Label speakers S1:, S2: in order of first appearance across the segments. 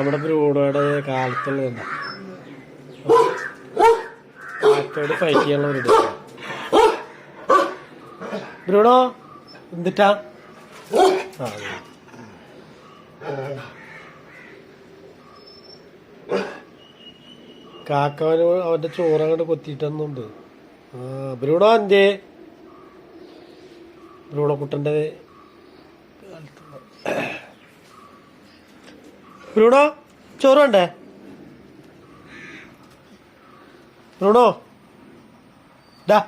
S1: നമ്മുടെ ബ്രൂണോയുടെ കാലത്തുള്ള കാറ്റോട് ഫൈറ്റ് ചെയ്യാനുള്ള ഒരു ബ്രൂഡോ എന്തിട്ടാ? ആ. കാക്കവന് അവന്റെ ചോറങ്ങോട്ട് കൊത്തിയിട്ടൊന്നുണ്ട്. ആ ബ്രൂഡോ എന്തേ ബ്രൂഡോ കുട്ടന്റെ ബ്രൂണോ ചോറ് വേണ്ടേ ബ്രൂണോ ഡാ.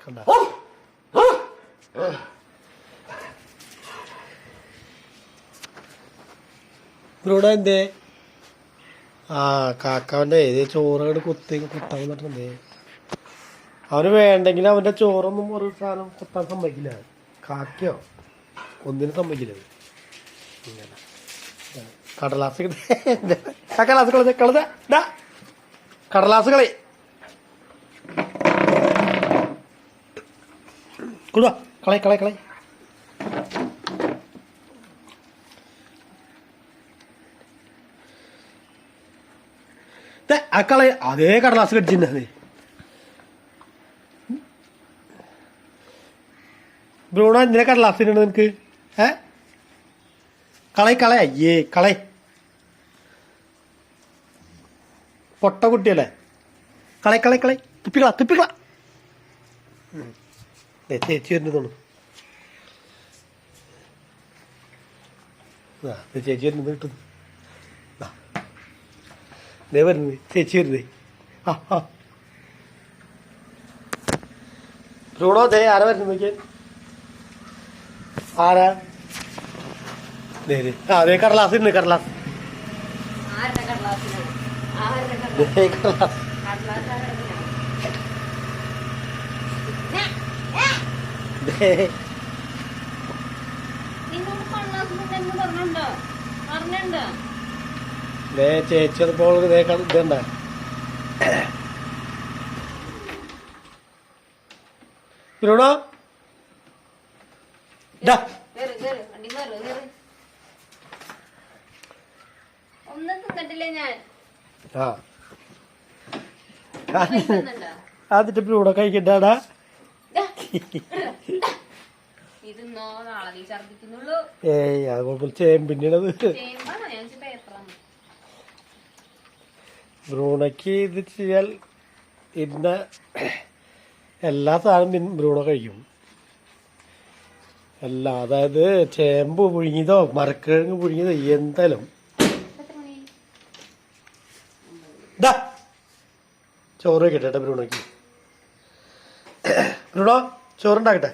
S1: കണ്ടാ? എന്തേ ആ കാക്കാവന്റെ ഏത് ചോറ് കുത്തി കുത്താൻ വന്നിട്ടുണ്ടേ അവന് വേണ്ടെങ്കിൽ അവന്റെ ചോറൊന്നും ഒരു സാധനം കൊത്താൻ സമ്മതിക്കില്ല. കാക്കയോ? ഒന്നിനും സമ്മതിക്കില്ല. കടലാസ് കടലാസ് കളഞ്ഞ കളഞ്ഞ. കടലാസ് കളി. കൊടുവാ കളയ കളയ കളയ ആ കളയ അതേ കടലാസ് കടിച്ചിട്ടുണ്ടേ ബ്രൂണോ എന്തിനാ കടലാസിനുണ്ട് നിനക്ക്? ഏ? കളൈ കളയ. അയ്യേ കളയി. പൊട്ട കുട്ടിയല്ലേ? കളയി കളയി കളയി. തുപ്പിക്കള തുപ്പിക്കള. ചേച്ചി വരുന്നതാണ്. ചേച്ചി വരുന്നത് കിട്ടുന്നു. ദേ. വരുന്നത് ചേച്ചി വരുന്നേ. ആ ആ. ബ്രൂണോ ദേ ആരാ വരുന്നത് നോക്കിയാൽ ആരാ? ദേ കടലാസ് ഉണ്ട് കടലാസ്.
S2: കടലാസ്?
S1: ദേ കടലാസ്.
S2: കടലാസ് ആരുടെ നാളെ നീ ഛർദിക്കുന്നുള്ളൂ
S1: ഏയ് അത് കുഴപ്പമില്ല
S2: ചേമ്പിന്റെത്
S1: ബ്രൂണയ്ക്ക് ഇത് ചെയ്യാൻ ഇന്ന എല്ലാ സാധനം ഭ്രൂണ ബ്രൂണോ കഴിക്കും. എല്ലാ അതായത് ചേമ്പ് പുഴുങ്ങിയതോ മരക്കിഴങ്ങ് പുഴുങ്ങിയതോ എന്തായാലും. ചോറ് വെക്കട്ടെ ബ്രൂണോക്ക് ബ്രൂണോ ചോറുണ്ടാക്കട്ടെ?